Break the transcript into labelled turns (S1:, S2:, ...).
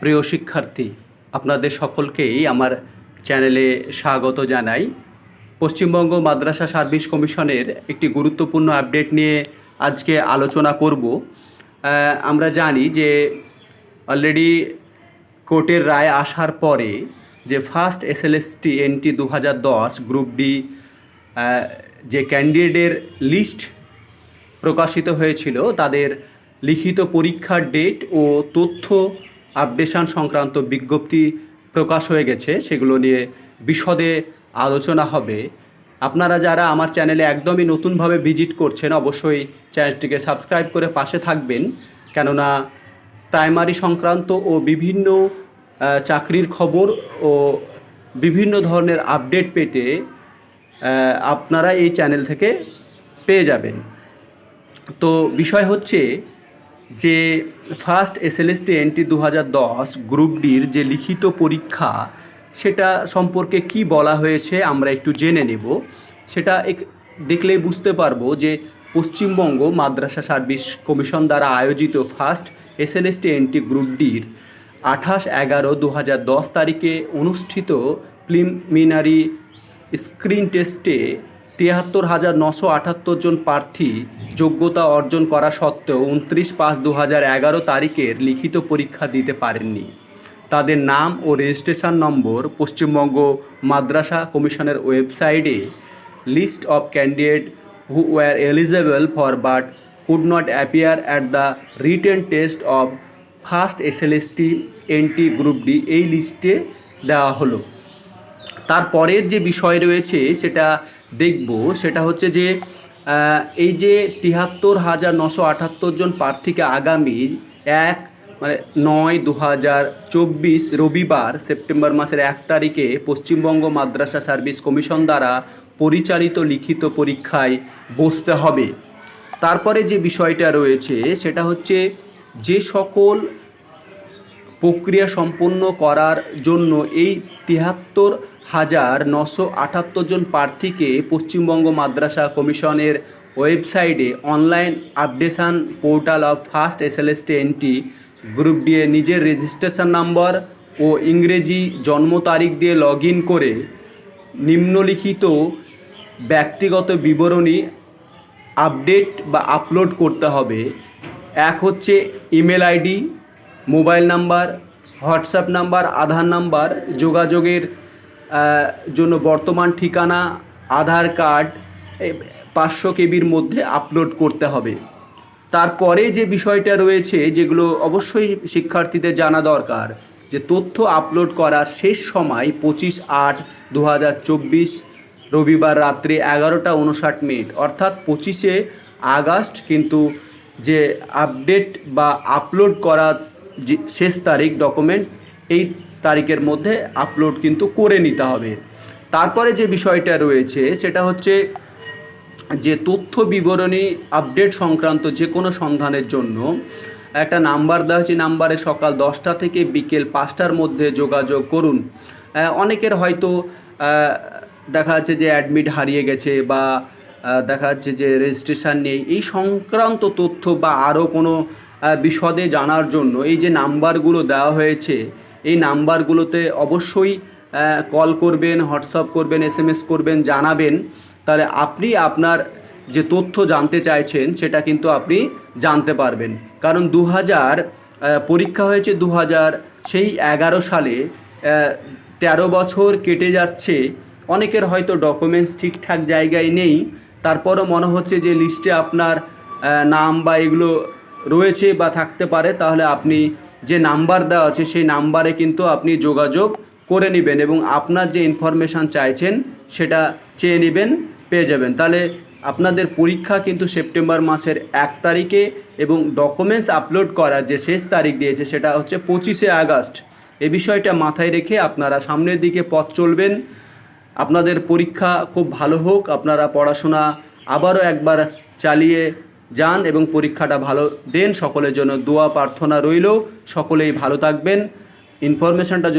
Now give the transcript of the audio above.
S1: প্রিয় শিক্ষার্থী, আপনাদের সকলকেই আমার চ্যানেলে স্বাগত জানাই। পশ্চিমবঙ্গ মাদ্রাসা সার্ভিস কমিশনের একটি গুরুত্বপূর্ণ আপডেট নিয়ে আজকে আলোচনা করব। আমরা জানি যে অলরেডি কোর্টের রায় আসার পরে যে first S L S SLST NT দু হাজার দশ গ্রুপ ডি যে ক্যান্ডিডেটের লিস্ট প্রকাশিত হয়েছিল, তাদের লিখিত পরীক্ষার ডেট ও তথ্য আপডেশন সংক্রান্ত বিজ্ঞপ্তি প্রকাশ হয়ে গেছে, সেগুলো নিয়ে বিশদে আলোচনা হবে। আপনারা যারা আমার চ্যানেলে একদমই নতুনভাবে ভিজিট করছেন, অবশ্যই চ্যানেলটিকে সাবস্ক্রাইব করে পাশে থাকবেন। কেননা প্রাইমারি সংক্রান্ত ও বিভিন্ন চাকরির খবর ও বিভিন্ন ধরনের আপডেট পেতে আপনারা এই চ্যানেল থেকে পেয়ে যাবেন। তো বিষয় হচ্ছে যে ফার্স্ট এসএলএসটি এনটি দু হাজার দশ গ্রুপ ডির যে লিখিত পরীক্ষা, সেটা সম্পর্কে কি বলা হয়েছে আমরা একটু জেনে নেব। সেটা এক দেখলেই বুঝতে পারব যে পশ্চিমবঙ্গ মাদ্রাসা সার্ভিস কমিশন দ্বারা আয়োজিত ফার্স্ট এসএলএসটি এনটি গ্রুপ ডির আঠাশ এগারো দু তারিখে অনুষ্ঠিত প্রিলিমিনারি স্ক্রিন টেস্টে তিয়াত্তর হাজার নশো আটাত্তর জন প্রার্থী যোগ্যতা অর্জন করা সত্ত্বেও উনত্রিশ পাঁচ দু হাজার এগারো তারিখের লিখিত পরীক্ষা দিতে পারেননি। তাদের নাম ও রেজিস্ট্রেশন নম্বর পশ্চিমবঙ্গ মাদ্রাসা কমিশনের ওয়েবসাইটে list of candidate who were eligible for but could not appear at the written test of first SLST NT group D. এই লিস্টে দেওয়া হলো। তারপরের যে বিষয় রয়েছে সেটা দেখব। সেটা হচ্ছে যে এই যে তিয়াত্তর হাজার নশো আটাত্তর জন প্রার্থীকে আগামী এক মানে নয় দু হাজার চব্বিশ রবিবার সেপ্টেম্বর মাসের এক তারিখে পশ্চিমবঙ্গ মাদ্রাসা সার্ভিস কমিশন দ্বারা পরিচালিত লিখিত পরীক্ষায় বসতে হবে। তারপরে যে বিষয়টা রয়েছে সেটা হচ্ছে যে সকল প্রক্রিয়া সম্পন্ন করার জন্য এই তিয়াত্তর হাজার নশো আটাত্তর জন প্রার্থীকে পশ্চিমবঙ্গ মাদ্রাসা কমিশনের ওয়েবসাইটে online updation portal of first S L S NT group দিয়ে নিজের রেজিস্ট্রেশন নাম্বার ও ইংরেজি জন্ম তারিখ দিয়ে লগ করে নিম্নলিখিত ব্যক্তিগত বিবরণী আপডেট বা আপলোড করতে হবে। এক হচ্ছে email ID, mobile number, WhatsApp number, Aadhaar number, যোগাযোগের জন্য বর্তমান ঠিকানা, আধার কার্ড পাঁচশো কেবির মধ্যে আপলোড করতে হবে। তারপরে যে বিষয়টা রয়েছে, যেগুলো অবশ্যই শিক্ষার্থীদের জানা দরকার, যে তথ্য আপলোড করার শেষ সময় পঁচিশ আট দু রবিবার রাত্রি এগারোটা উনষাট মিনিট, অর্থাৎ পঁচিশে আগস্ট কিন্তু যে আপডেট বা আপলোড করা যে শেষ তারিখ ডকুমেন্ট এই তারিখের মধ্যে আপলোড কিন্তু করে নিতে হবে। তারপরে যে বিষয়টা রয়েছে, সেটা হচ্ছে যে তথ্য বিবরণী আপডেট সংক্রান্ত যে কোনো সন্ধানের জন্য একটা নাম্বার দেওয়া হচ্ছে নাম্বারে সকাল দশটা থেকে বিকেল পাঁচটার মধ্যে যোগাযোগ করুন। অনেকের হয়তো দেখা যাচ্ছে যে অ্যাডমিট হারিয়ে গেছে বা দেখা যাচ্ছে যে রেজিস্ট্রেশন নেই। এই সংক্রান্ত তথ্য বা আরও কোনো বিশদে জানার জন্য এই যে নাম্বারগুলো দেওয়া হয়েছে এই নাম্বারগুলোতে অবশ্যই কল করবেন হোয়াটসঅ্যাপ করবেন এসএমএস করবেন জানাবেন। তাহলে আপনি আপনার যে তথ্য জানতে চাইছেন সেটা কিন্তু আপনি জানতে পারবেন। কারণ দু হাজার পরীক্ষা হয়েছে দু হাজার সেই এগারো সালে আহ, তেরো বছর কেটে যাচ্ছে। অনেকের হয়তো ডকুমেন্টস ঠিকঠাক জায়গায় নেই। তারপরও মনে হচ্ছে যে লিস্টে আপনার নাম বা এগুলো রয়েছে বা থাকতে পারে। তাহলে আপনি যে নাম্বার দেওয়া আছে, সেই নাম্বারে কিন্তু আপনি যোগাযোগ করে নেবেন এবং আপনার যে ইনফরমেশান চাইছেন, সেটা চেয়ে নেবেন, পেয়ে যাবেন। তাহলে আপনাদের পরীক্ষা কিন্তু সেপ্টেম্বর মাসের এক তারিখে এবং ডকুমেন্টস আপলোড করার যে শেষ তারিখ দিয়েছে, সেটা হচ্ছে পঁচিশে আগস্ট। এ বিষয়টা মাথায় রেখে আপনারা সামনের দিকে পথ চলবেন। আপনাদের পরীক্ষা খুব ভালো হোক, আপনারা পড়াশোনা আবারও একবার চালিয়ে যান এবং পরীক্ষাটা ভালো দেন। সকলের জন্য দোয়া প্রার্থনা রইল। সকলেই ভালো থাকবেন। ইনফরমেশনটা